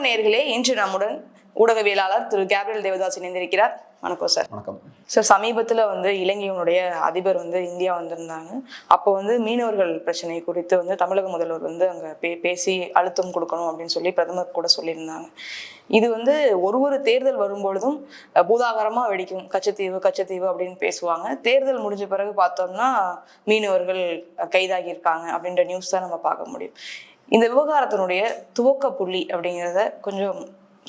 வணக்கம் நேயர்களே இன்று நம்முடன் ஊடகவியலாளர் திரு கேப்ரியல் தேவதாஸ் இணைந்திருக்கிறார். வணக்கம் சார். வணக்கம். சார் சமீபத்தில் வந்து இலங்கையினுடைய அதிபர் வந்து இந்தியா வந்திருந்தாங்க. அப்போ வந்து மீனவர்கள் பிரச்சனை குறித்து வந்து தமிழக முதல்வர் வந்து அங்கே பே பேசி அழுத்தம் கொடுக்கணும் அப்படின்னு சொல்லி பிரதமர் கூட சொல்லியிருந்தாங்க. இது வந்து ஒரு ஒரு தேர்தல் வரும்பொழுதும் அஹ், பூதாகரமா வெடிக்கும். கச்சத்தீவு கச்சத்தீவு அப்படின்னு பேசுவாங்க. தேர்தல் முடிஞ்ச பிறகு பார்த்தோம்னா மீனவர்கள் கைதாகியிருக்காங்க அப்படின்ற நியூஸ் தான் நம்ம பார்க்க முடியும். இந்த விவகாரத்தினுடைய துவக்க புள்ளி அப்படிங்கிறத கொஞ்சம்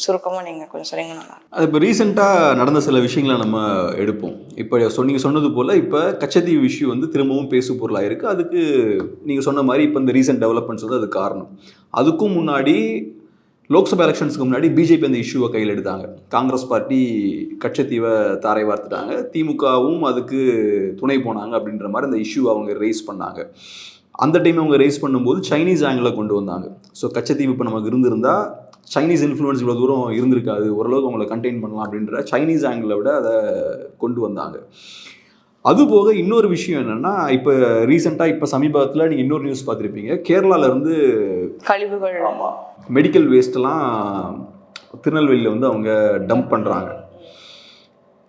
சுருக்கமாக நீங்கள் கொஞ்சம் சொன்னீங்கன்னா நல்லா அது இப்போ ரீசெண்டாக நடந்த சில விஷயங்களை நம்ம எடுப்போம். இப்போ சொன்னீங்க சொன்னது போல் இப்போ கச்சத்தீவு இஷ்யூ வந்து திரும்பவும் பேசு பொருளாக இருக்குது அதுக்கு நீங்கள் சொன்ன மாதிரி இப்போ இந்த ரீசெண்ட் டெவலப்மெண்ட்ஸ் வந்து அது காரணம். அதுக்கும் முன்னாடி லோக்சபா எலெக்ஷன்ஸ்க்கு முன்னாடி பிஜேபி அந்த இஷ்யூவை கையில் எடுத்தாங்க. காங்கிரஸ் பார்ட்டி கட்சத்தீவை தாரை வார்த்துட்டாங்க. திமுகவும் அதுக்கு துணை போனாங்க அப்படின்ற மாதிரி அந்த இஷ்யூ அவங்க ரைஸ் பண்ணாங்க. அந்த டைம் அவங்க ரைஸ் பண்ணும்போது சைனீஸ் ஆங்கிளில் கொண்டு வந்தாங்க. ஸோ கச்சத்தீவு இப்போ நமக்கு இருந்திருந்தா சைனீஸ் இன்ஃப்ளூயன்ஸ் இவ்வளோ தூரம் இருந்திருக்காது. ஓரளவுக்கு அவங்கள கண்டெயின் பண்ணலாம் அப்படின்ற சைனீஸ் ஆங்கிளை விட அதை கொண்டு வந்தாங்க. அது போக இன்னொரு விஷயம் என்னென்னா இப்போ ரீசெண்டாக இப்போ சமீபத்தில் நீங்கள் இன்னொரு நியூஸ் பார்த்துருப்பீங்க. கேரளாவிலேருந்து கழிவுகள். மெடிக்கல் வேஸ்ட்டெல்லாம் திருநெல்வேலியில் வந்து அவங்க டம்ப் பண்ணுறாங்க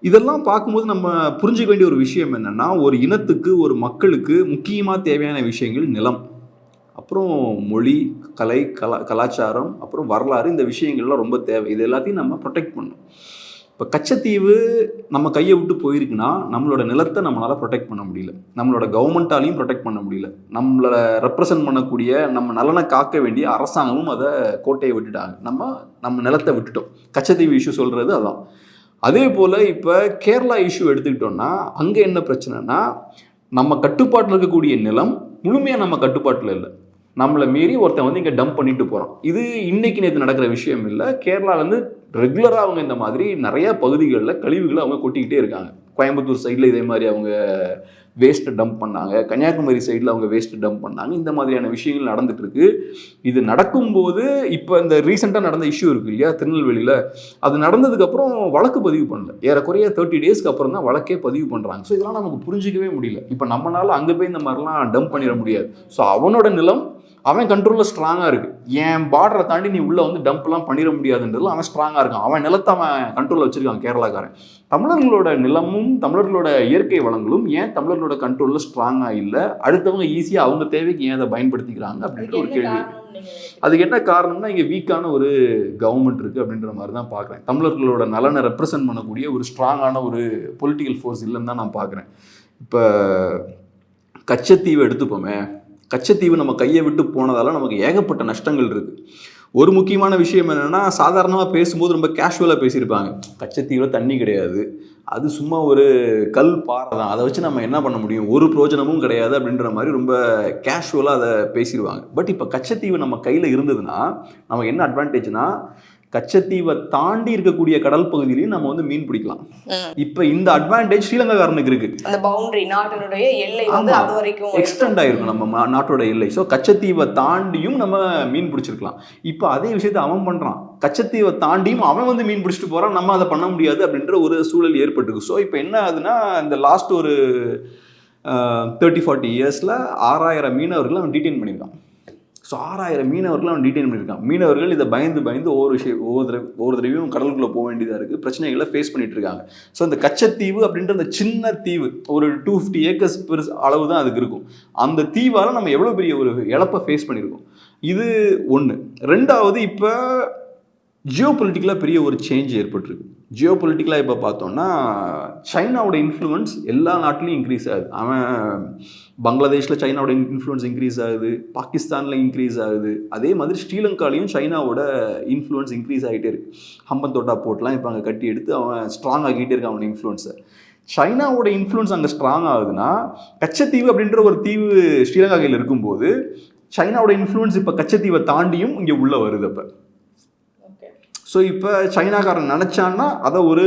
இதெல்லாம் பார்க்கும்போது நம்ம புரிஞ்சுக்க வேண்டிய ஒரு விஷயம் என்னென்னா ஒரு இனத்துக்கு ஒரு மக்களுக்கு முக்கியமாக தேவையான விஷயங்கள் நிலம். அப்புறம் மொழி கலை கலா கலாச்சாரம் அப்புறம் வரலாறு இந்த விஷயங்கள்லாம் ரொம்ப தேவை. இது எல்லாத்தையும் நம்ம ப்ரொடெக்ட் பண்ணணும். இப்போ கச்சத்தீவு நம்ம கையை விட்டு போயிருக்குன்னா நம்மளோட நிலத்தை நம்மளால் ப்ரொடெக்ட் பண்ண முடியல. நம்மளோட கவர்மெண்ட்டாலையும் ப்ரொடெக்ட் பண்ண முடியல. நம்மளை ரெப்ரசன்ட் பண்ணக்கூடிய நம்ம நலனை காக்க வேண்டிய அரசாங்கமும் அதை கோட்டையை விட்டுட்டாங்க. நம்ம நம்ம நிலத்தை விட்டுட்டோம். கச்சத்தீவு இஷ்யூ சொல்கிறது அதான். அதே போல் இப்போ கேரளா இஷ்யூ எடுத்துக்கிட்டோம்னா அங்கே என்ன பிரச்சனைனா நம்ம கட்டுப்பாட்டில் இருக்கக்கூடிய நிலம் முழுமையாக நம்ம கட்டுப்பாட்டில் இல்லை. நம்மளை மீறி ஒருத்தன் வந்து இங்கே டம்ப் பண்ணிட்டு போகிறான் இது இன்னைக்கு நேற்று நடக்கிற விஷயம் இல்லை. கேரளாலேருந்து ரெகுலராக அவங்க இந்த மாதிரி நிறையா பகுதிகளில் கழிவுகளை அவங்க கொட்டிக்கிட்டே இருக்காங்க. கோயம்புத்தூர் சைடில் இதே மாதிரி அவங்க வேஸ்ட்டை டம்ப் பண்ணாங்க. கன்னியாகுமரி சைடில் அவங்க வேஸ்ட்டு டம்ப் பண்ணாங்க. இந்த மாதிரியான விஷயங்கள் நடந்துட்டு இருக்கு. இது நடக்கும்போது இப்போ இந்த ரீசெண்டாக நடந்த இஷ்யூ இருக்கு இல்லையா? திருநெல்வேலியில். அது நடந்ததுக்கப்புறம் வழக்கு பதிவு பண்ணல. ஏறக்குறைய தேர்ட்டி டேஸ்க்கு அப்புறம் தான் வழக்கே பதிவு பண்ணுறாங்க ஸோ இதெல்லாம் நமக்கு புரிஞ்சிக்கவே முடியல. இப்போ நம்மளால் அங்கே போய் இந்த மாதிரிலாம் டம்ப் பண்ணிட முடியாது. ஸோ அவனோட நிலம் அவன் கண்ட்ரோலில் ஸ்ட்ராங்காக இருக்குது என் பார்டரை தாண்டி நீ உள்ளே வந்து டம்ப்லாம் பண்ணிட முடியாதுன்றதுல அவன் ஸ்ட்ராங்காக இருக்கான். அவன் நிலத்தை அவன் கண்ட்ரோலில் வச்சிருக்கான் கேரளாக்காரன். தமிழர்களோட நிலமும் தமிழர்களோட இயற்கை வளங்களும் ஏன் தமிழர்களோட கண்ட்ரோலில் ஸ்ட்ராங்காக இல்லை? அடுத்தவங்க ஈஸியாக அவங்க தேவைக்கு ஏன் அதை பயன்படுத்திக்கிறாங்க அப்படின்ற ஒரு கேள்வி. அதுக்கு என்ன காரணம்னா இங்கே வீக்கான ஒரு கவர்மெண்ட் இருக்குது அப்படின்ற மாதிரி தான் பார்க்குறேன். தமிழர்களோட நலனை ரெப்ரசன்ட் பண்ணக்கூடிய ஒரு ஸ்ட்ராங்கான ஒரு பொலிட்டிக்கல் ஃபோர்ஸ் இல்லைன்னு தான் நான் பார்க்குறேன். இப்போ கச்சத்தீவை எடுத்துப்போமே. கச்சத்தீவு நம்ம கையை விட்டு போனதால் நமக்கு ஏகப்பட்ட நஷ்டங்கள் இருக்குது ஒரு முக்கியமான விஷயம் என்னென்னா சாதாரணமாக பேசும்போது ரொம்ப கேஷுவலாக பேசியிருப்பாங்க. கச்சத்தீவில் தண்ணி கிடையாது. அது சும்மா ஒரு கல் பாறை தான். அதை வச்சு நம்ம என்ன பண்ண முடியும்? ஒரு பிரோஜனமும் கிடையாது அப்படின்ற மாதிரி ரொம்ப கேஷுவலாக அதை பேசிடுவாங்க பட் இப்போ கச்சத்தீவு நம்ம கையில் இருந்ததுன்னா நமக்கு என்ன அட்வான்டேஜ்னால் கச்சத்தீவை தாண்டி இருக்கக்கூடிய கடல் பகுதியிலையும் நம்ம வந்து மீன் பிடிக்கலாம். இப்போ இந்த அட்வான்டேஜ் ஸ்ரீலங்காக்காரனுக்கு இருக்கு. அந்த பவுண்டரி நாட்டினுடைய எல்லை வந்து. அது வரைக்கும் எக்ஸ்டெண்ட் ஆயிருக்கும் நம்ம நாட்டோட எல்லை. ஸோ கச்சத்தீவை தாண்டியும் நம்ம மீன் பிடிச்சிருக்கலாம். இப்போ அதே விஷயத்த அவன் பண்றான். கச்சத்தீவை தாண்டியும் அவன் வந்து மீன் பிடிச்சிட்டு போறான். நம்ம அதை பண்ண முடியாது அப்படின்ற ஒரு சூழல் ஏற்பட்டிருக்கு. ஸோ இப்போ என்ன ஆகுதுன்னா இந்த லாஸ்ட் ஒரு தேர்ட்டி ஃபார்ட்டி இயர்ஸில் ஆறாயிரம் மீனவர்களை அவன் டீடைன் பண்ணியிருக்கான். ஸோ ஆறாயிரம் மீனவர்கள் அவன் டீடைன் பண்ணியிருக்கான் மீனவர்கள் இதை பயந்து பயந்து ஒவ்வொரு விஷயம் ஒவ்வொரு தடவை ஒவ்வொரு தடவையும் கடலுக்குள்ளே போக வேண்டியதாக இருக்குது பிரச்சனைகளை ஃபேஸ் பண்ணிட்டு இருக்காங்க. ஸோ அந்த கச்சத்தீவு அப்படின்ற அந்த சின்ன தீவு ஒரு டூ ஃபிஃப்டி ஏக்கர்ஸ் பெருசு அளவு தான் அதுக்கு இருக்கும். அந்த தீவால் நம்ம எவ்வளோ பெரிய ஒரு இழப்பை ஃபேஸ் பண்ணியிருக்கோம் இது ஒன்று ரெண்டாவது இப்போ ஜியோ பெரிய ஒரு சேஞ்ச் ஏற்பட்டிருக்கு. ஜியோ பொலிட்டிக்கலாக இப்போ பார்த்தோம்னா சைனாவோட இன்ஃப்ளூயன்ஸ் எல்லா நாட்டிலையும் இன்க்ரீஸ் ஆகுது. அவன் பங்களாதேஷில் சைனாவோட இன்ஃப்ளூயன்ஸ் இன்க்ரீஸ் ஆகுது. பாகிஸ்தானில் இன்க்ரீஸ் ஆகுது. அதே மாதிரி ஸ்ரீலங்காலையும் சைனாவோட இன்ஃப்ளூயன்ஸ் இன்க்ரீஸ் ஆகிட்டே இருக்கு. ஹம்பன் தோட்டா போர்ட்லாம் இப்போ அங்கே கட்டி எடுத்து அவன் ஸ்ட்ராங் ஆகிட்டே இருக்கான் அவனோட இன்ஃப்ளூயன்ஸை சைனாவோட இன்ஃப்ளூயன்ஸ் அங்கே ஸ்ட்ராங் ஆகுதுன்னா கச்சத்தீவு அப்படின்ற ஒரு தீவு ஸ்ரீலங்கா கையில் இருக்கும்போது சைனாவோட இன்ஃப்ளூயன்ஸ் இப்போ கச்சத்தீவை தாண்டியும் இங்கே உள்ளே வருது அப்போ. ஸோ இப்போ சைனாக்காரன் நினச்சான்னா அதை ஒரு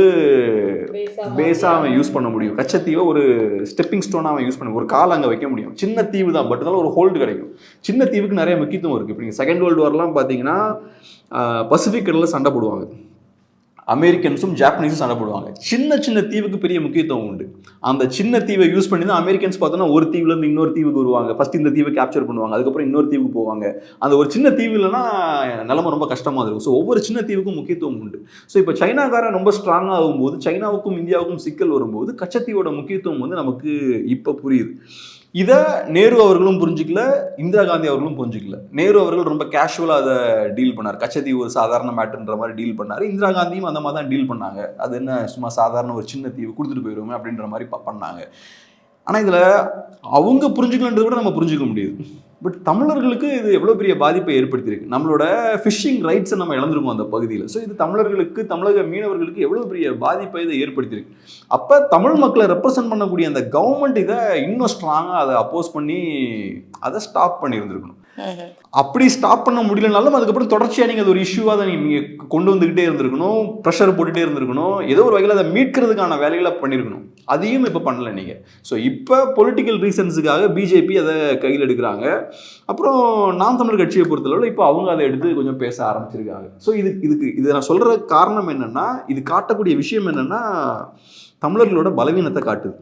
பேஸாக அவன் யூஸ் பண்ண முடியும். கச்சத்தீவை ஒரு ஸ்டெப்பிங் ஸ்டோனாக அவன் யூஸ் பண்ண ஒரு கால் அங்கே வைக்க முடியும். சின்ன தீவு தான் பட் இருந்தாலும் ஒரு ஹோல்டு கிடைக்கும். சின்ன தீவுக்கு நிறைய முக்கியத்துவம் இருக்குது இப்போ நீங்கள் செகண்ட் வேர்ல்டு வார்லாம் பார்த்தீங்கன்னா பசிபிக் கடலில் சண்டை போடுவாங்க. அமெரிக்கன்ஸும் ஜாப்பனீஸும் சண்டை போடுவாங்க. சின்ன சின்ன தீவுக்கு பெரிய முக்கியத்துவம் உண்டு. அந்த சின்ன தீவை யூஸ் பண்ணி தான் அமெரிக்கன்ஸ் பார்த்தோன்னா ஒரு தீவுலேருந்து இன்னொரு தீவுக்கு வருவாங்க. ஃபர்ஸ்ட் இந்த தீவை கேப்சர் பண்ணுவாங்க. அதுக்கப்புறம் இன்னொரு தீவுக்கு போவாங்க. அந்த ஒரு சின்ன தீவு இல்லைன்னா நிலைமை ரொம்ப கஷ்டமாக இருக்கும். ஸோ ஒவ்வொரு சின்ன தீவுக்கும் முக்கியத்துவம் உண்டு. ஸோ இப்போ சைனாக்காரன் ரொம்ப ஸ்ட்ராங்காக ஆகும்போது சைனாவுக்கும் இந்தியாவுக்கும் சிக்கல் வரும்போது கச்சத்தீவோட முக்கியத்துவம் வந்து நமக்கு இப்போ புரியுது. இதை நேரு அவர்களும் புரிஞ்சுக்கல இந்திரா காந்தி அவர்களும் புரிஞ்சுக்கல. நேரு அவர்கள் ரொம்ப கேஷுவலாக அதை டீல் பண்ணார். கச்சதீவு ஒரு சாதாரண மேட்டுன்ற மாதிரி டீல் பண்ணார். இந்திரா காந்தியும் அந்த மாதிரி தான் டீல் பண்ணாங்க. அது என்ன சும்மா சாதாரண ஒரு சின்ன தீவு கொடுத்துட்டு போயிடுவோமே அப்படின்ற மாதிரி பண்ணாங்க. ஆனால் இதில் அவங்க புரிஞ்சுக்கலன்றதை விட நம்ம புரிஞ்சுக்க முடியுது. பட் தமிழர்களுக்கு இது எவ்வளோ பெரிய பாதிப்பை ஏற்படுத்தியிருக்கு? நம்மளோட ஃபிஷிங் ரைட்ஸை நம்ம இழந்திருக்கோம் அந்த பகுதியில். ஸோ இது தமிழர்களுக்கு தமிழக மீனவர்களுக்கு எவ்வளோ பெரிய பாதிப்பை இதை ஏற்படுத்தியிருக்கு? அப்போ தமிழ் மக்களை ரெப்ரசன்ட் பண்ணக்கூடிய அந்த கவர்மெண்ட் இதை இன்னும் ஸ்ட்ராங்காக அதை அப்போஸ் பண்ணி அதை ஸ்டாப் பண்ணியிருந்திருக்கணும். அப்படி ஸ்டாப் பண்ண முடியலனாலும் அதுக்கப்புறம் தொடர்ச்சியாக நீங்கள் அது ஒரு இஷ்யூவாக தான் நீங்கள் கொண்டு வந்துக்கிட்டே இருந்திருக்கணும் ப்ரெஷர் போட்டுகிட்டே இருந்திருக்கணும். ஏதோ ஒரு வகையில் அதை மீட்கிறதுக்கான வேலைகளை பண்ணியிருக்கணும் அதையும் இப்போ பண்ணல நீங்கள் ஸோ இப்போ பொலிட்டிக்கல் ரீசன்ஸுக்காக பிஜேபி அதை கையில் எடுக்கிறாங்க. அப்புறம் நாம் தமிழர் கட்சியை பொறுத்தளவில் இப்போ அவங்க அதை எடுத்து கொஞ்சம் பேச ஆரம்பிச்சிருக்காங்க. ஸோ இது இதுக்கு இதை நான் சொல்கிற காரணம் என்னென்னா இது காட்டக்கூடிய விஷயம் என்னென்னா தமிழர்களோட பலவீனத்தை காட்டுது.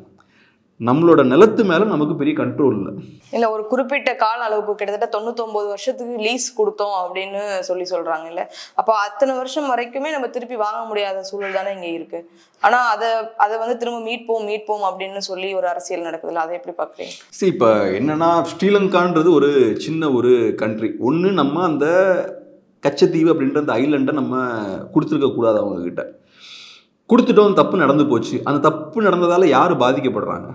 நம்மளோட நிலத்து மேலே நமக்கு பெரிய கண்ட்ரோல் இல்லை. இல்ல ஒரு குறிப்பிட்ட கால அளவுக்கு கிட்டத்தட்ட தொண்ணூத்தொன்பது வருஷத்துக்கு லீஸ் கொடுத்தோம் அப்படின்னு சொல்லி சொல்றாங்க இல்ல அப்போ அத்தனை வருஷம் வரைக்குமே நம்ம திருப்பி வாங்க முடியாத சூழல் தானே இங்க இருக்கு. ஆனா அதை அதை வந்து திரும்ப மீட்போம் மீட்போம் அப்படின்னு சொல்லி ஒரு அரசியல் நடக்குதுல்ல. அதை எப்படி பாக்குறீங்க? சரி இப்போ என்னன்னா ஸ்ரீலங்கான்றது ஒரு சின்ன ஒரு கண்ட்ரி ஒன்று நம்ம அந்த கச்சத்தீவு அப்படின்ற அந்த ஐலண்டை நம்ம கொடுத்துருக்க கூடாது அவங்க கிட்ட கொடுத்துட்டோம் தப்பு நடந்து போச்சு. அந்த தப்பு நடந்ததால யார் பாதிக்கப்படுறாங்க?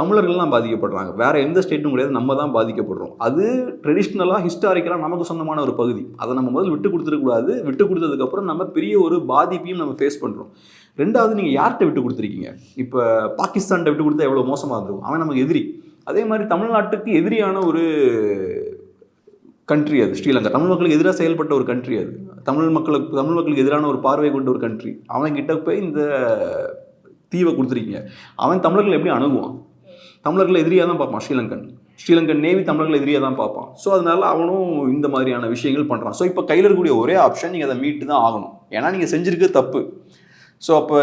தமிழர்கள்லாம் பாதிக்கப்படுறாங்க. வேற எந்த ஸ்டேட்டும் கிடையாது நம்ம தான் பாதிக்கப்படுறோம். அது ட்ரெடிஷ்னலாக ஹிஸ்டாரிக்கலாக நமக்கு சொந்தமான ஒரு பகுதி. அதை நம்ம முதல்ல விட்டு கொடுத்துடக்கூடாது விட்டு கொடுத்ததுக்கப்புறம் நம்ம பெரிய ஒரு பாதிப்பையும் நம்ம ஃபேஸ் பண்ணுறோம் ரெண்டாவது நீங்கள் யார்கிட்ட விட்டு கொடுத்துருக்கீங்க? இப்போ பாகிஸ்தான்கிட்ட விட்டு கொடுத்தா எவ்வளோ மோசமாக இருக்கும் அவன் நமக்கு எதிரி. அதே மாதிரி தமிழ்நாட்டுக்கு எதிரியான ஒரு கண்ட்ரி அது. ஸ்ரீலங்கா. தமிழ் மக்களுக்கு எதிராக செயல்பட்ட ஒரு கண்ட்ரி அது. தமிழ் மக்களுக்கு தமிழ் மக்களுக்கு எதிரான ஒரு பார்வை கொண்ட ஒரு கண்ட்ரி அவன் கிட்ட போய் இந்த தீவை கொடுத்துருக்கீங்க. அவன் தமிழர்கள் எப்படி அணுகுவான்? தமிழர்கள் எதிரியாக தான் பார்ப்பான் ஸ்ரீலங்கன். ஸ்ரீலங்கன் நேவி தமிழர்கள் எதிரியாக தான் பார்ப்பான். ஸோ அதனால அவனும் இந்த மாதிரியான விஷயங்கள் பண்ணுறான் ஸோ இப்போ கையில் இருக்கக்கூடிய ஒரே ஆப்ஷன் நீங்கள் அதை மீட்டு தான் ஆகணும். ஏன்னா நீங்கள் செஞ்சிருக்க தப்பு. ஸோ அப்போ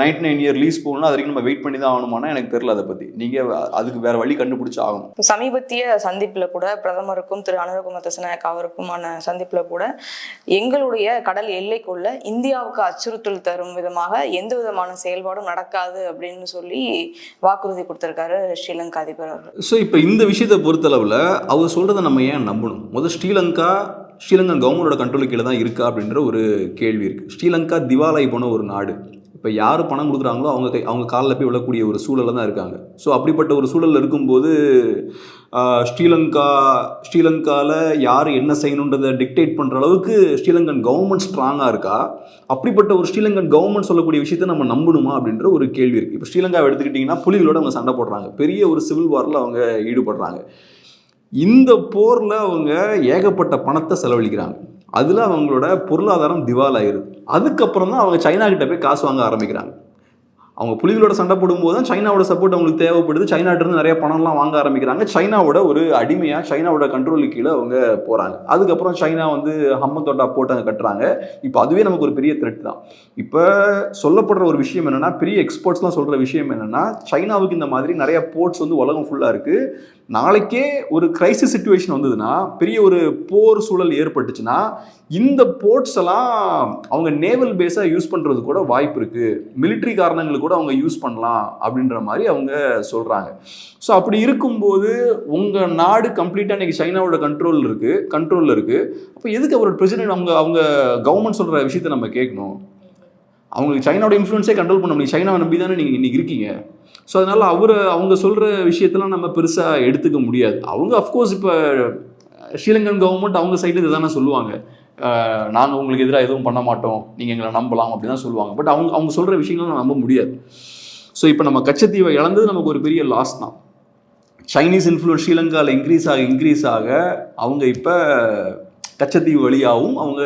நைன்டி நைன் இயர் லீஸ் போகணும்னா அது வரைக்கும் நம்ம வெயிட் பண்ணி தான் ஆகணுமானா எனக்கு தெரியல அதை பற்றி நீங்கள் அதுக்கு வேறு வழி கண்டுபிடிச்சி ஆகணும். இப்போ சமீபத்திய சந்திப்புல கூட பிரதமருக்கும் திரு அனுரகுமார் திசநாயக் அவருக்குமான சந்திப்புல கூட எங்களுடைய கடல் எல்லைக்குள்ள இந்தியாவுக்கு அச்சுறுத்தல் தரும் விதமாக எந்த விதமான செயல்பாடும் நடக்காது அப்படின்னு சொல்லி வாக்குறுதி கொடுத்திருக்காரு ஸ்ரீலங்கா அதிபர் அவர்கள். ஸோ இப்போ இந்த விஷயத்தை பொறுத்தளவில் அவர் சொல்கிறத நம்ம ஏன் நம்பணும்? முதல் ஸ்ரீலங்கா ஸ்ரீலங்கா கவர்மெண்டோட கண்ட்ரோல் கீழே தான் இருக்கா அப்படின்ற ஒரு கேள்வி இருக்குது ஸ்ரீலங்கா திவாலாகி போன ஒரு நாடு. இப்போ யார் பணம் கொடுக்குறாங்களோ அவங்க கை அவங்க காலில் போய் விழக்கூடிய ஒரு சூழலில் தான் இருக்காங்க. ஸோ அப்படிப்பட்ட ஒரு சூழலில் இருக்கும்போது ஸ்ரீலங்கா ஸ்ரீலங்காவில் யார் என்ன செய்யணுன்றதை டிக்டேட் பண்ணுற அளவுக்கு ஸ்ரீலங்கன் கவர்மெண்ட் ஸ்ட்ராங்காக இருக்கா? அப்படிப்பட்ட ஒரு ஸ்ரீலங்கன் கவர்மெண்ட் சொல்லக்கூடிய விஷயத்தை நம்ம நம்பணுமா அப்படின்ற ஒரு கேள்வி இருக்குது இப்போ ஸ்ரீலங்காவை எடுத்துக்கிட்டிங்கன்னா புலிகளோட அவங்க சண்டை போடுறாங்க. பெரிய ஒரு சிவில் வாரில் அவங்க ஈடுபடுறாங்க. இந்த போரில் அவங்க ஏகப்பட்ட பணத்தை செலவழிக்கிறாங்க. அதில் அவங்களோட பொருளாதாரம் திவால் அதுக்கப்புறம் தான் அவங்க சைனா கிட்ட போய் காசு வாங்க ஆரம்பிக்கிறாங்க. அவங்க புலிகளோட சண்டை போடும்போது தான் சைனாவோட சப்போர்ட் அவங்களுக்கு தேவைப்படுது. சைனாட்டிருந்து நிறைய பணம்லாம் வாங்க ஆரம்பிக்கிறாங்க. சைனாவோட ஒரு அடிமையாக சைனாவோட கண்ட்ரோலுக்கு கீழே அவங்க போகிறாங்க அதுக்கப்புறம் சைனா வந்து ஹம்மத்தோட்டா போட்டு அங்கே கட்டுறாங்க. இப்போ அதுவே நமக்கு ஒரு பெரிய த்ரெட் தான். இப்போ சொல்லப்படுற ஒரு விஷயம் என்னென்னா பெரிய எக்ஸ்போர்ட்ஸ்லாம் சொல்கிற விஷயம் என்னென்னா சைனாவுக்கு இந்த மாதிரி நிறைய போர்ட்ஸ் வந்து உலகம் ஃபுல்லாக இருக்குது நாளைக்கே ஒரு கிரைசிஸ் சுச்சுவேஷன் வந்ததுன்னா பெரிய ஒரு போர் சூழல் ஏற்பட்டுச்சுன்னா இந்த போர்ட்ஸ் எல்லாம் அவங்க நேவல் பேஸாக யூஸ் பண்ணுறது கூட வாய்ப்பு இருக்குது மிலிட்ரி காரணங்களுக்கு கூட அவங்க யூஸ் பண்ணலாம் அப்படின்ற மாதிரி அவங்க சொல்கிறாங்க ஸோ அப்படி இருக்கும்போது உங்கள் நாடு கம்ப்ளீட்டாக இன்றைக்கி சைனாவோட கண்ட்ரோல் இருக்குது கண்ட்ரோலில் இருக்குது அப்போ எதுக்கு அவரோட பிரசிடென்ட் அவங்க அவங்க கவர்மெண்ட் சொல்கிற விஷயத்தை நம்ம கேட்கணும்? அவங்களுக்கு சைனாவோட இன்ஃப்ளூன்ஸே கண்ட்ரோல் பண்ண முடியும். சைனாவை நம்பி தானே நீங்கள் இன்றைக்கி இருக்கீங்க? ஸோ அதனால் அவரை அவங்க சொல்கிற விஷயத்தெல்லாம் நம்ம பெருசாக எடுத்துக்க முடியாது. அவங்க அஃப்கோர்ஸ் இப்போ ஸ்ரீலங்கன் கவர்மெண்ட் அவங்க சைடில் இதை தானே சொல்லுவாங்க நாங்கள் உங்களுக்கு எதிராக எதுவும் பண்ண மாட்டோம். நீங்கள் எங்களை நம்பலாம் அப்படி தான் சொல்லுவாங்க. பட் அவங்க அவங்க சொல்கிற விஷயங்களும் நம்ப முடியாது. ஸோ இப்போ நம்ம கச்சத்தீவை இழந்தது நமக்கு ஒரு பெரிய லாஸ் தான். சைனீஸ் இன்ஃப்ளூயன்ஸ் ஸ்ரீலங்காவில் இன்க்ரீஸ் ஆக இன்க்ரீஸ் ஆக அவங்க இப்போ கச்சத்தீவு வழியாகவும் அவங்க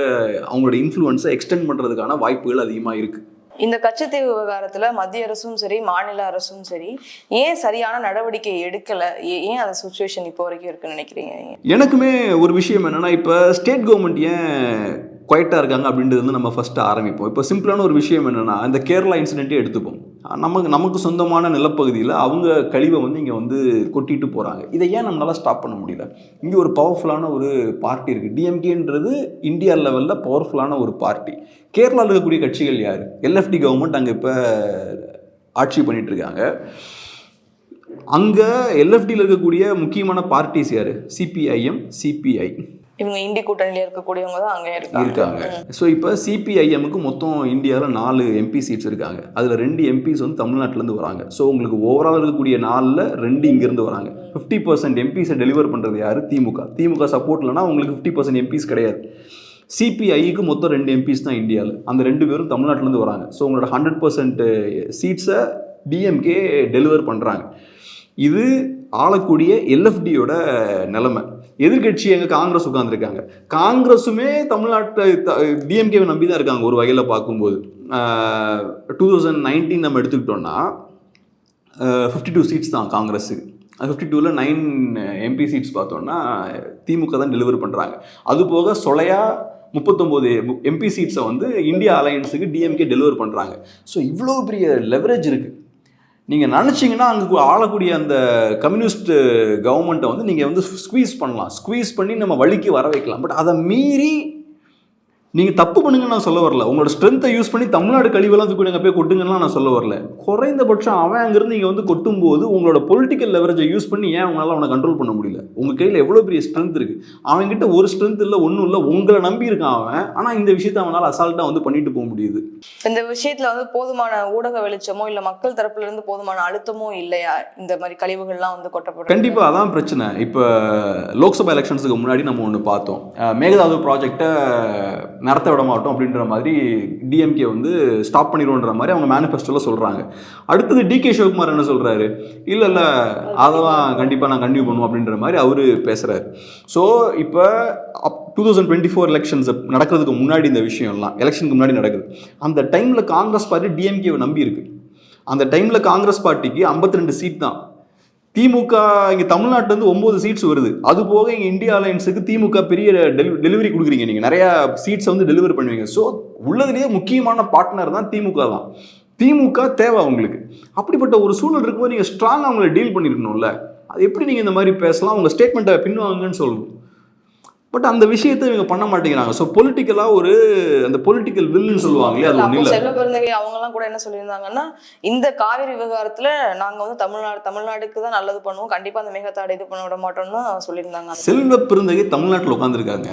அவங்களோட இன்ஃப்ளூயன்ஸை எக்ஸ்டெண்ட் பண்ணுறதுக்கான வாய்ப்புகள் அதிகமாக இருக்குது இந்த கச்சத்தீவு விவகாரத்துல மத்திய அரசும் சரி மாநில அரசும் சரி ஏன் சரியான நடவடிக்கை எடுக்கல? ஏன் அந்த சுச்சுவேஷன் இப்போ வரைக்கும் இருக்குன்னு நினைக்கிறீங்க எனக்குமே ஒரு விஷயம் என்னன்னா இப்போ ஸ்டேட் கவர்மெண்ட் ஏன் குவைட்டாக இருக்காங்க அப்படின்றது வந்து நம்ம ஃபஸ்ட்டு ஆரம்பிப்போம். இப்போ சிம்பிளான ஒரு விஷயம் என்னென்னா இந்த கேரளா இன்சிடென்ட்டே எடுத்துப்போம். நமக்கு நமக்கு சொந்தமான நிலப்பகுதியில் அவங்க கழிவை வந்து இங்கே வந்து கொட்டிட்டு போகிறாங்க இதை ஏன் நம்மளால் ஸ்டாப் பண்ண முடியல? இங்கே ஒரு பவர்ஃபுல்லான ஒரு பார்ட்டி இருக்குது டிஎம்கேன்றது இந்தியா லெவலில் பவர்ஃபுல்லான ஒரு பார்ட்டி கேரளாவில் இருக்கக்கூடிய கட்சிகள் யார்? எல்எஃப்டி கவர்மெண்ட் அங்கே இப்போ ஆட்சி பண்ணிகிட்டு இருக்காங்க. அங்கே எல்எஃப்டியில் இருக்கக்கூடிய முக்கியமான பார்ட்டிஸ் யார்? சிபிஐஎம் சிபிஐ இவங்க இந்தி கூட்டணியில இருக்கக்கூடியவங்க தான் அங்கே இருக்காங்க. இருக்காங்க. ஸோ இப்போ சிபிஐஎம்முக்கு மொத்தம் இந்தியாவில் நாலு எம்பி சீட்ஸ் இருக்காங்க. அதில் ரெண்டு எம்பிஸ் வந்து தமிழ்நாட்டிலேருந்து வராங்க. ஸோ உங்களுக்கு ஓவரால் இருக்கக்கூடிய நாலில் ரெண்டு இங்கேருந்து வராங்க. ஃபிஃப்டி பர்சன்ட் எம்பிஸை டெலிவர் பண்ணுறது யார்? திமுக. திமுக சப்போர்ட் இல்லைனா உங்களுக்கு ஃபிஃப்டி பர்சன்ட் எம்பிஸ் கிடையாது. சிபிஐக்கு மொத்தம் ரெண்டு எம்பிஸ் தான் இந்தியாவில் அந்த ரெண்டு பேரும் தமிழ்நாட்டிலேருந்து வராங்க. ஸோ உங்களோட ஹண்ட்ரட் பர்சன்ட் சீட்ஸை டிஎம்கே டெலிவர் பண்ணுறாங்க இது ஆளக்கூடிய எல்எஃப்டியோட நிலைமை. எதிர்கட்சி எங்க காங்கிரஸ் உட்காந்துருக்காங்க காங்கிரஸுமே தமிழ்நாட்டை டிஎம்கேவை நம்பி தான் இருக்காங்க ஒரு வகையில் பார்க்கும்போது. டூ தௌசண்ட் நைன்டீன் நம்ம எடுத்துக்கிட்டோம்னா ஃபிஃப்டி டூ சீட்ஸ் தான் காங்கிரஸுக்கு ஃபிஃப்டி டூவில் நைன் எம்பி சீட்ஸ் பார்த்தோம்னா திமுக தான் டெலிவர் பண்ணுறாங்க அது போக சொலையா முப்பத்தொம்போது எம்பி சீட்ஸை வந்து இந்தியா அலையன்ஸுக்கு டிஎம்கே டெலிவர் பண்ணுறாங்க ஸோ இவ்வளோ பெரிய லெவரேஜ் இருக்குது நீங்கள் நினச்சிங்கன்னா அங்கே ஆளக்கூடிய அந்த கம்யூனிஸ்ட் கவர்மெண்ட்டை வந்து நீங்கள் வந்து ஸ்குவீஸ் பண்ணலாம். ஸ்குவீஸ் பண்ணி நம்ம வழிக்கு வர வைக்கலாம். பட் அதை மீறி நீங்கள் தப்பு பண்ணுங்கன்னு நான் சொல்ல வரல. உங்களோட ஸ்ட்ரென்த்தை யூஸ் பண்ணி தமிழ்நாடு கழிவெல்லாம் தூக்கி நீங்கள் போய் கொட்டுங்கன்னா நான் சொல்ல வரல. குறைந்தபட்சம் அவன் அங்கேருந்து நீங்கள் வந்து கொட்டும்போது உங்களோட பொலிட்டிக்கல் லெவரேஜை யூஸ் பண்ணி ஏன் அவங்களால அவனை கண்ட்ரோல் பண்ண முடியல? உங்கள் கையில் எவ்வளோ பெரிய ஸ்ட்ரென்த் இருக்குது அவன்கிட்ட ஒரு ஸ்ட்ரென்த் இல்லை ஒன்றும் இல்லை உங்களை நம்பி இருக்கான் அவன். ஆனால் இந்த விஷயத்தை அவனால் அசால்ட்டாக வந்து பண்ணிட்டு போக முடியுது. இந்த விஷயத்துல வந்து போதுமான ஊடக வெளிச்சமோ இல்ல மக்கள் தரப்புல இருந்து போதுமான அழுத்தமோ இல்லையா? இந்த மாதிரி கழிவுகள்லாம் வந்து கொட்டப்படுறது? கண்டிப்பாக அதான் பிரச்சனை. இப்போ லோக்சபா எலெக்ஷன்ஸுக்கு முன்னாடி நம்ம ஒன்று பார்த்தோம். மேகதாது ப்ராஜெக்டை நடத்த விட மாட்டோம் அப்படின்ற மாதிரி டிஎம்கே வந்து ஸ்டாப் பண்ணிடுவோன்ற மாதிரி அவங்க மேனிஃபெஸ்டோவில் சொல்கிறாங்க அடுத்தது டிகே சிவகுமார் என்ன சொல்கிறாரு இல்லை இல்லை அதெல்லாம் கண்டிப்பாக நான் கண்டினியூ பண்ணுவோம் அப்படின்ற மாதிரி அவர் பேசுகிறாரு ஸோ இப்போ up two thousand twenty four elections நடக்கிறதுக்கு முன்னாடி இந்த விஷயம்லாம் எலெக்ஷனுக்கு முன்னாடி நடக்குது. அந்த டைமில் காங்கிரஸ் பார்ட்டி டிஎம்கேவை நம்பி இருக்கு அந்த டைமில் காங்கிரஸ் பார்ட்டிக்கு 52 ரெண்டு சீட் தான். திமுக இங்கே தமிழ்நாட்டிலேருந்து ஒம்பது சீட்ஸ் வருது. அது போக இங்கே இந்தியா அலையன்ஸுக்கு திமுக பெரிய டெலி டெலிவரி கொடுக்குறீங்க நீங்கள் நிறையா சீட்ஸை வந்து டெலிவரி பண்ணுவீங்க. ஸோ உள்ளதுலேயே முக்கியமான பார்ட்னர் தான் திமுக தான். திமுக தேவை அவங்களுக்கு. அப்படிப்பட்ட ஒரு சூழல் இருக்கும்போது நீங்கள் ஸ்ட்ராங்காக அவங்கள டீல் பண்ணியிருக்கணும்ல அது எப்படி நீங்கள் இந்த மாதிரி பேசலாம்? உங்கள் ஸ்டேட்மெண்ட்டை பின்வாங்கன்னு சொல்லணும் பட் அந்த விஷயத்தை இவங்க பண்ண மாட்டேங்கிறாங்க. ஸோ பொலிட்டிக்கலாக ஒரு அந்த பொலிட்டிக்கல் வில்லுன்னு சொல்லுவாங்க இல்லையா? அது ஒன்றும் இல்லை செல்வ பெருந்தகை அவங்க எல்லாம் கூட என்ன சொல்லியிருந்தாங்கன்னா இந்த காவிரி விவகாரத்துல நாங்க வந்து தமிழ்நாடு தமிழ்நாடுக்கு தான் நல்லது பண்ணுவோம். கண்டிப்பா அந்த மேகத்தாடு இது பண்ண விட மாட்டோம்னு சொல்லியிருந்தாங்க. செல்வ பெருந்தகை தமிழ்நாட்டில் உட்காந்துருக்காங்க.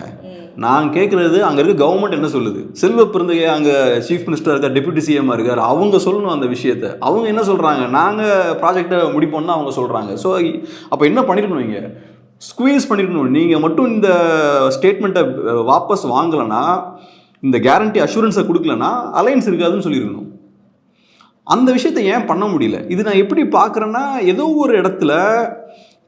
நான் கேட்குறது அங்கே இருக்க கவர்மெண்ட் என்ன சொல்லுது? செல்வ பெருந்தகை அங்கே சீஃப் மினிஸ்டர் இருக்கார் டெபுட்டி சிஎம் இருக்கார் அவங்க சொல்லணும் அந்த விஷயத்த. அவங்க என்ன சொல்கிறாங்க நாங்கள் ப்ராஜெக்டை முடிப்போம்னு அவங்க சொல்கிறாங்க ஸோ அப்போ என்ன பண்ணிருக்கணும் இங்கே? ஸ்குவீஸ் பண்ணிருக்கணும். நீங்கள் மட்டும் இந்த ஸ்டேட்மெண்ட்டை வாபஸ் வாங்கலைன்னா இந்த கேரண்டி அஷூரன்ஸை கொடுக்கலன்னா அலைன்ஸ் இருக்காதுன்னு சொல்லியிருக்கணும் அந்த விஷயத்தை ஏன் பண்ண முடியல? இது நான் எப்படி பார்க்குறேன்னா ஏதோ ஒரு இடத்துல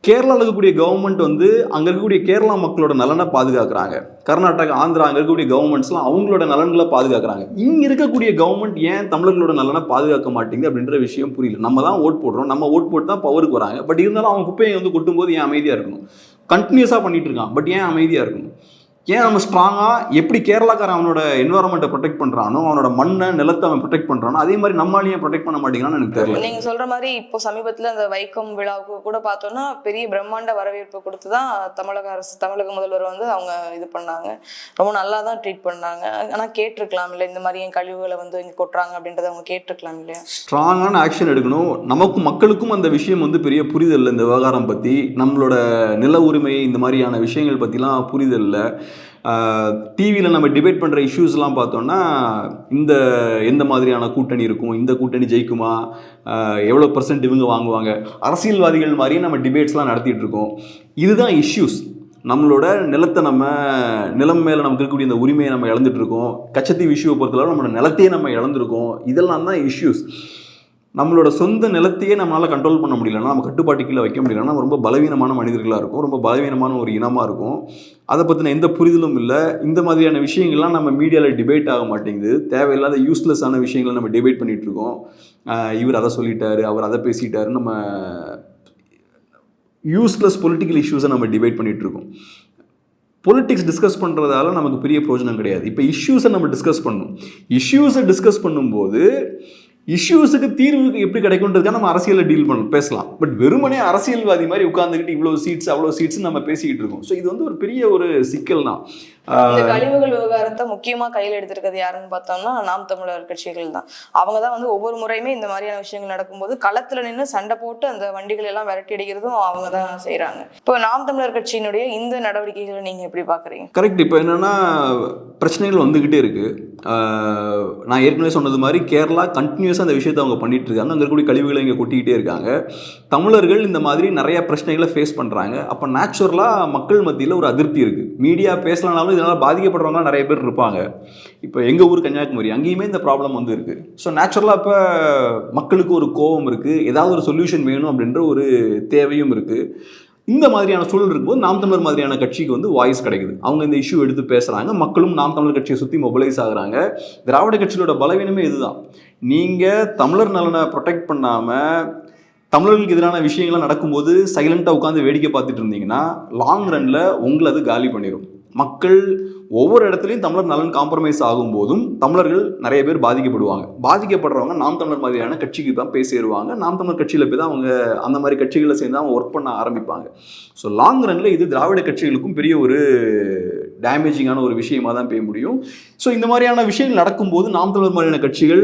கேரளாவில் இருக்கக்கூடிய கவர்மெண்ட் வந்து அங்கே இருக்கக்கூடிய கேரளா மக்களோட நலனை பாதுகாக்கிறாங்க. கர்நாடகா ஆந்திரா அங்கே இருக்கக்கூடிய கவர்மெண்ட்ஸ்லாம் அவங்களோட நலன்களை பாதுகாக்கிறாங்க. இங்கே இருக்கக்கூடிய கவர்மெண்ட் ஏன் தமிழர்களோட நலனை பாதுகாக்க மாட்டேங்குது அப்படின்ற விஷயம் புரியல. நம்ம தான் ஓட் போடுறோம். நம்ம ஓட் போட்டு தான் பவருக்கு வராங்க. பட் இருந்தாலும் அவங்க குப்பையை வந்து கொட்டும்போது ஏன் அமைதியாக இருக்கணும்? கண்டினியூஸாக பண்ணிட்டு இருக்கான் பட் ஏன் அமைதியாக இருக்கணும்? ஏன் நம்ம ஸ்ட்ராங்காக எப்படி கேரளாக்காரன் அவனோட என்வரான்மெண்ட்டை ப்ரொடெக்ட் பண்ணுறானோ அவனோட மண்ணை நிலத்தை அவன் ப்ரொடெக்ட் பண்ணுறானோ அதே மாதிரி நம்மளாலையும் ப்ரொடெக்ட் பண்ண மாட்டேங்கிறான்னு எனக்கு தெரியல. நீங்க சொல்ற மாதிரி இப்போ சமீபத்துல அந்த வைக்கம் விழாவுக்கு கூட பார்த்தோம்னா பெரிய பிரம்மாண்ட வரவேற்பு கொடுத்து தான் தமிழக அரசு தமிழக முதல்வர் வந்து அவங்க இது பண்ணாங்க. ரொம்ப நல்லா தான் ட்ரீட் பண்ணாங்க. ஆனா கேட்டிருக்கலாம் இல்லை இந்த மாதிரி என் கழிவுகளை வந்து இங்க கொட்டுறாங்க அப்படின்றத அவங்க கேட்டிருக்கலாம் இல்லையா? ஸ்ட்ராங்கான ஆக்ஷன் எடுக்கணும். நமக்கும் மக்களுக்கும் அந்த விஷயம் வந்து பெரிய புரிதல் இந்த விவகாரம் பற்றி நம்மளோட நில உரிமை இந்த மாதிரியான விஷயங்கள் பற்றிலாம் புரிதல் இல்லை. டிவியில் நம்ம டிபேட் பண்ணுற இஷ்யூஸ்லாம் பார்த்தோம்னா இந்த எந்த மாதிரியான கூட்டணி இருக்கும் இந்த கூட்டணி ஜெயிக்குமா எவ்வளோ பர்சன்ட் இவங்க வாங்குவாங்க அரசியல்வாதிகள் மாதிரியே நம்ம டிபேட்ஸ்லாம் நடத்திட்டு இருக்கோம். இதுதான் இஷ்யூஸ் நம்மளோட நிலத்தை நம்ம நிலம் மேலே நமக்கு இருக்கக்கூடிய இந்த உரிமையை நம்ம இழந்துட்டு இருக்கோம். கச்சத்தீவு இஷ்யூவை பொறுத்தளவு நம்மளோட நிலத்தையே நம்ம இழந்திருக்கோம். இதெல்லாம் தான் இஷ்யூஸ் நம்மளோட சொந்த நிலத்தையே நம்மளால் கண்ட்ரோல் பண்ண முடியலன்னா நம்ம கட்டுப்பாட்டு கீழே வைக்க முடியலன்னா ரொம்ப பலவீனமான மனிதர்களாக இருக்கும். ரொம்ப பலவீனமான ஒரு இனமாக இருக்கும். அதை பற்றின எந்த புரிதலும் இல்லை. இந்த மாதிரியான விஷயங்கள்லாம் நம்ம மீடியாவில் டிபேட் ஆக மாட்டேங்குது. தேவையில்லாத யூஸ்லெஸ்ஸான விஷயங்களை நம்ம டிபேட் பண்ணிகிட்ருக்கோம் இருக்கோம். இவர் அதை சொல்லிட்டாரு அவர் அதை பேசிட்டாரு நம்ம யூஸ்லெஸ் பொலிட்டிக்கல் இஷ்யூஸை நம்ம டிபேட் பண்ணிகிட்ருக்கோம் இருக்கோம். பொலிட்டிக்ஸ் டிஸ்கஸ் பண்ணுறதால நமக்கு பெரிய பிரோஜனம் கிடையாது. இப்போ இஷ்யூஸை நம்ம டிஸ்கஸ் பண்ணணும். இஷ்யூஸை டிஸ்கஸ் பண்ணும்போது இஷ்யூஸுக்கு தீர்வு எப்படி கிடைக்குன்றதுக்காக நம்ம அரசியலில் டீல் பண்ண பேசலாம். பட் வெறுமனே அரசியல்வாதி மாதிரி உட்காந்துக்கிட்டு இவ்வளோ சீட்ஸ் அவ்வளோ சீட்ஸ் நம்ம பேசிக்கிட்டு இருக்கோம். ஸோ இது வந்து ஒரு பெரிய ஒரு சிக்கல் தான் இந்த கழிவுகள் விவகாரத்தை முக்கியமா கையில் எடுத்திருக்கிறது யாருன்னு பார்த்தோம்னா நாம் தமிழர் கட்சிகள் தான். அவங்க தான் வந்து ஒவ்வொரு முறையுமே இந்த மாதிரியான விஷயங்கள் நடக்கும்போது களத்துல நின்று சண்டை போட்டு அந்த வண்டிகள் எல்லாம் விரட்டி அடிக்கிறதும் அவங்க தான் செய்றாங்க. இப்போ நாம் தமிழர் கட்சியினுடைய இந்த நடவடிக்கைகளை நீங்க எப்படி பாக்குறீங்க? கரெக்ட் இப்போ என்னென்னா பிரச்சனைகள் வந்துக்கிட்டே இருக்குது நான் ஏற்கனவே சொன்னது மாதிரி கேரளா கண்டினியூஸாக அந்த விஷயத்தை அவங்க பண்ணிட்டு இருக்காங்க. அங்கே இருக்கக்கூடிய கழிவுகளை இங்கே கொட்டிக்கிட்டே இருக்காங்க. தமிழர்கள் இந்த மாதிரி நிறைய பிரச்சனைகளை ஃபேஸ் பண்ணுறாங்க அப்போ நேச்சுரலாக மக்கள் மத்தியில் ஒரு அதிருப்தி இருக்குது மீடியா பேசலனாலும் இதனால் பாதிக்கப்படுறவங்க நிறைய பேர் இருப்பாங்க. இப்போ எங்கள் ஊர் கன்னியாகுமரி அங்கேயுமே இந்த ப்ராப்ளம் வந்து இருக்குது ஸோ நேச்சுரலாக இப்போ மக்களுக்கு ஒரு கோபம் இருக்குது ஏதாவது ஒரு சொல்யூஷன் வேணும் அப்படின்ற ஒரு தேவையும் இருக்குது இந்த மாதிரியான சூழல் இருக்கும்போது நாம் தமிழர் மாதிரியான கட்சிக்கு வந்து வாய்ஸ் கிடைக்குது. அவங்க இந்த இஷ்யூ எடுத்து பேசுகிறாங்க மக்களும் நாம் தமிழர் கட்சியை சுற்றி மொபைலைஸ் ஆகுறாங்க. திராவிட கட்சிகளோட பலவீனமே இதுதான். நீங்கள் தமிழர் நலனை ப்ரொடெக்ட் பண்ணாமல் தமிழர்களுக்கு எதிரான விஷயங்கள்லாம் நடக்கும்போது சைலண்ட்டாக உட்காந்து வேடிக்கை பார்த்துட்டு இருந்தீங்கன்னா லாங் ரனில் உங்களை அது காலி பண்ணிடும் மக்கள் ஒவ்வொரு இடத்துலையும் தமிழர் நலன் காம்ப்ரமைஸ் ஆகும்போதும் தமிழர்கள் நிறைய பேர் பாதிக்கப்படுவாங்க. பாதிக்கப்படுறவங்க நாம் தமிழர் மாதிரியான கட்சிக்கு தான் போய் சேருவாங்க. நாம் தமிழர் கட்சியில் போய் தான் அவங்க அந்த மாதிரி கட்சிகளில் சேர்ந்து அவங்க ஒர்க் பண்ண ஆரம்பிப்பாங்க. ஸோ லாங் ரனில் இது திராவிட கட்சிகளுக்கும் பெரிய ஒரு டேமேஜிங்கான ஒரு விஷயமா தான் போய் முடியும். ஸோ இந்த மாதிரியான விஷயங்கள் நடக்கும்போது நாம் தமிழர் மாதிரியான கட்சிகள்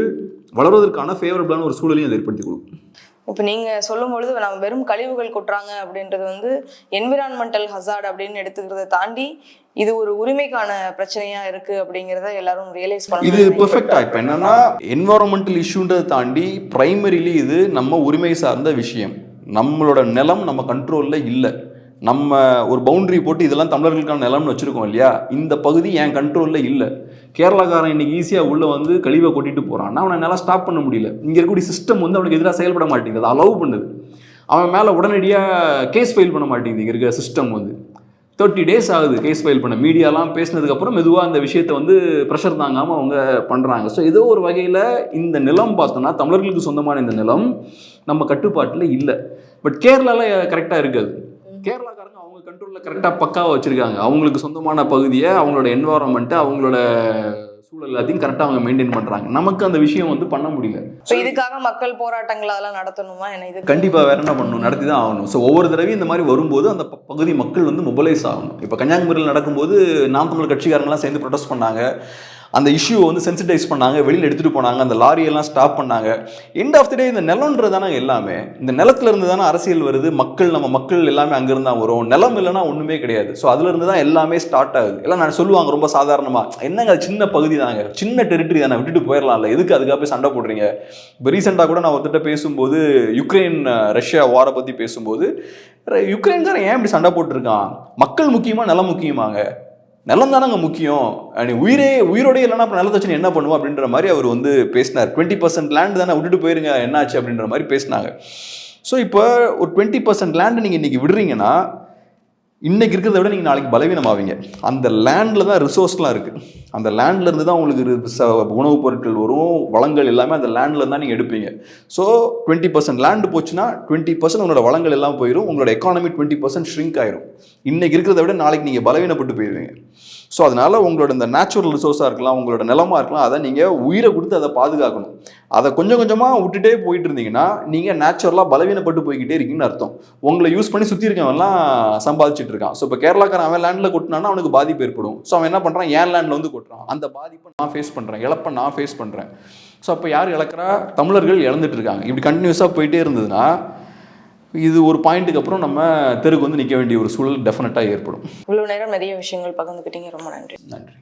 வளர்வதற்கான ஃபேவரபிளான ஒரு சூழலையும் அது ஏற்படுத்தி கொடுக்கும். இப்போ நீங்கள் சொல்லும் பொழுது நம்ம வெறும் கழிவுகள் கொட்டுறாங்க அப்படின்றது வந்து என்விரான்மெண்டல் ஹசார்ட் அப்படின்னு எடுத்துக்கிறத தாண்டி இது ஒரு உரிமைக்கான பிரச்சனையா இருக்கு அப்படிங்கிறத எல்லாரும் ரியலைஸ் இது பெர்ஃபெக்டா இப்போ என்னன்னா என்வாரன்மெண்டல் இஷ்யூன்றதை தாண்டி பிரைமரிலி இது நம்ம உரிமை சார்ந்த விஷயம். நம்மளோட நிலம் நம்ம கண்ட்ரோலில் இல்லை. நம்ம ஒரு பவுண்டரி போட்டு இதெல்லாம் தமிழர்களுக்கான நிலம்னு வச்சுருக்கோம் இல்லையா? இந்த பகுதி என் கண்ட்ரோலில் இல்லை. கேரளாக்காரன் இன்றைக்கி ஈஸியாக உள்ளே வந்து கழிவை கொட்டிட்டு போகிறான்னா அவனை நல்லா ஸ்டாப் பண்ண முடியல. இங்கே இருக்கக்கூடிய சிஸ்டம் வந்து அவனுக்கு எதிராக செயல்பட மாட்டேங்குது. அதை அலோவ் பண்ணுது. அவன் மேலே உடனடியாக கேஸ் ஃபைல் பண்ண மாட்டேங்குது. இங்கே இருக்கிற சிஸ்டம் வந்து. தேர்ட்டி டேஸ் ஆகுது கேஸ் ஃபைல் பண்ண. மீடியாலாம் பேசினதுக்கப்புறம் மெதுவாக அந்த விஷயத்தை வந்து ப்ரெஷர் தாங்காமல் அவங்க பண்ணுறாங்க ஸோ ஏதோ ஒரு வகையில் இந்த நிலம் பார்த்தோன்னா தமிழர்களுக்கு சொந்தமான இந்த நிலம் நம்ம கட்டுப்பாட்டில் இல்லை. பட் கேரளாவில் கரெக்டாக இருக்காது. கேரளாக்காரங்க அவங்க கண்ட்ரோலில் கரெக்டாக பக்காவாக வச்சுருக்காங்க. அவங்களுக்கு சொந்தமான பகுதியை அவங்களோட என்வாரன்மெண்ட்டை அவங்களோட சூழல் எல்லாத்தையும் கரெக்டாக அவங்க மெயின்டைன் பண்ணுறாங்க நமக்கு அந்த விஷயம் வந்து பண்ண முடியல. ஸோ இதுக்காக மக்கள் போராட்டங்கள் அதெல்லாம் நடத்தணுமா? என்ன இது? கண்டிப்பாக வேற என்ன பண்ணணும்? நடத்தி தான் ஆகணும். ஸோ ஒவ்வொரு தடவையும் இந்த மாதிரி வரும்போது அந்த பகுதி மக்கள் வந்து மொபைலைஸ் ஆகணும். இப்போ கன்னியாகுமரியில் நடக்கும்போது நாம் தமிழர் கட்சிக்காரங்களாம் சேர்ந்து ப்ரொடெஸ்ட் பண்ணாங்க. அந்த இஷ்யூ வந்து சென்சிடைஸ் பண்ணாங்க வெளியில் எடுத்துகிட்டு போனாங்க அந்த லாரியெல்லாம் ஸ்டாப் பண்ணாங்க. எண்ட் ஆஃப் த டே இந்த நிலம்ன்றது தானே எல்லாமே. இந்த நிலத்துல இருந்து தானே அரசியல் வருது மக்கள் நம்ம மக்கள் எல்லாமே அங்கிருந்து தான் வரும். நிலம் இல்லைன்னா ஒன்றுமே கிடையாது. ஸோ அதுலேருந்து தான் எல்லாமே ஸ்டார்ட் ஆகுது. எல்லாம் நான் சொல்லுவாங்க ரொம்ப சாதாரணமாக என்னங்க அது சின்ன பகுதி தாங்க. சின்ன டெரிட்டரி தானே விட்டுட்டு போயிடலாம்ல. எதுக்கு அதுக்காக போய் சண்டை போடுறீங்க? இப்போ ரீசெண்டாக கூட நான் ஒருத்தட்ட பேசும்போது யுக்ரைன் ரஷ்யா வாரை பற்றி பேசும்போது யுக்ரைன்காரன் ஏன் இப்படி சண்டை போட்டிருக்கான்? மக்கள் முக்கியமாக நிலம் முக்கியமாங்க? நிலம் தானங்க முக்கியம். நீ உயிரே உயிரோடய இல்லைன்னா அப்புறம் நிலத்தை வச்சு நீ என்ன பண்ணுவோம் அப்படின்ற மாதிரி அவர் வந்து பேசினார். டுவெண்ட்டி பர்சன்ட் லேண்ட் தானே விட்டுட்டு போயிருங்க என்னாச்சு அப்படின்ற மாதிரி பேசினாங்க. ஸோ இப்போ ஒரு டுவெண்ட்டி பர்சன்ட் லேண்டு நீங்கள் இன்றைக்கி விடுறீங்கன்னா இன்றைக்கி இருக்கிறத விட நீங்கள் நாளைக்கு பலவீனமாவீங்க. அந்த லேண்டில் தான் ரிசோர்ஸ்லாம் இருக்குது அந்த லேண்ட்லேருந்து தான் உங்களுக்கு ச- உணவுப் பொருட்கள் வரும் வளங்கள் எல்லாமே அந்த லேண்டில் தான் நீங்கள் எடுப்பீங்க. ஸோ டுவெண்ட்டி பர்சன்ட் லேண்டு போச்சுன்னா டுவெண்ட்டி பர்சன்ட் உங்களோட வளங்கள் எல்லாம் போயிடும் உங்களோட எக்கானமி டுவெண்ட்டி பர்சன்ட் ஷ்ரிங்க் ஆயிரும். இன்றைக்கி இருக்கிறத விட நாளைக்கு நீங்கள் பலவீனப்பட்டு போயிடுவீங்க ஸோ அதனால் உங்களோட இந்த நேச்சுரல் ரிசோர்ஸாக இருக்கலாம் உங்களோட நிலமா இருக்கலாம் அதை நீங்கள் உயிரை கொடுத்து அதை பாதுகாக்கணும். அதை கொஞ்சம் கொஞ்சமாக விட்டுட்டே போயிட்டு இருந்தீங்கன்னா நீங்கள் நேச்சுரலாக பலவீனப்பட்டு போய்கிட்டே இருக்கீங்கன்னு அர்த்தம். உங்களை யூஸ் பண்ணி சுற்றி இருக்கவன்லாம் சம்பாதிச்சிட்டு இருக்கான். ஸோ இப்போ கேரளாக்காரன் அவன் லேண்டில் கொட்டினான்னா அவனுக்கு பாதிப்பு ஏற்படும். ஸோ அவன் என்ன பண்ணுறான் என் லேண்டில் வந்து கொட்டுறான்? அந்த பாதிப்பை நான் ஃபேஸ் பண்ணுறேன் இழப்பை நான் ஃபேஸ் பண்ணுறேன் ஸோ அப்போ யார் இழக்கிறா? தமிழர்கள் இழந்துட்டு இருக்காங்க. இப்படி கண்டினியூஸாக போயிட்டே இருந்ததுன்னா இது ஒரு பாயிண்ட்டுக்கு அப்புறம் நம்ம தெருக்கு வந்து நிற்க வேண்டிய ஒரு சூழல் டெஃபினட்டாக ஏற்படும். இவ்வளவு நேரம் நிறைய விஷயங்கள் பகிர்ந்துக்கிட்டீங்க. ரொம்ப நன்றி. நன்றி.